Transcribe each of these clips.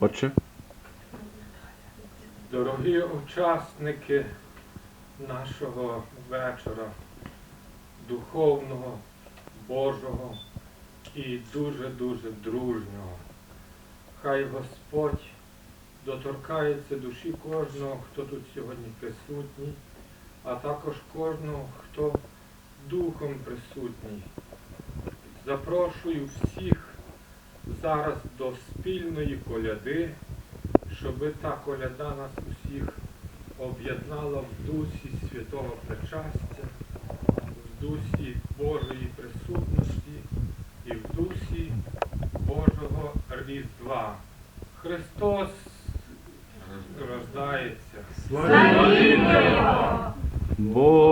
Отче, Дорогі учасники нашого вечора, духовного, Божого і дуже-дуже дружнього. Хай Господь доторкається душі кожного, хто тут сьогодні присутній, а також кожного, хто духом присутній. Запрошую всіх зараз до спільної коляди, щоби та коляда нас усіх об'єднала в дусі святого причастя, в дусі Божої присутності і в дусі Божого Різдва. Христос рождається. Бог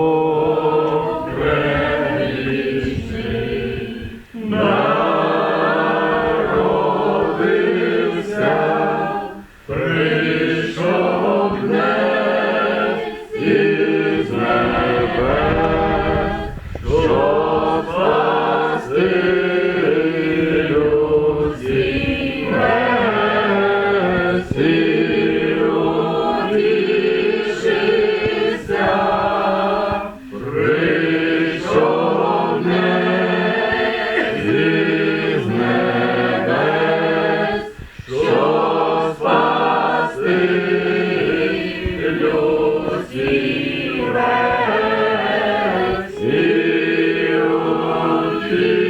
Deus, e o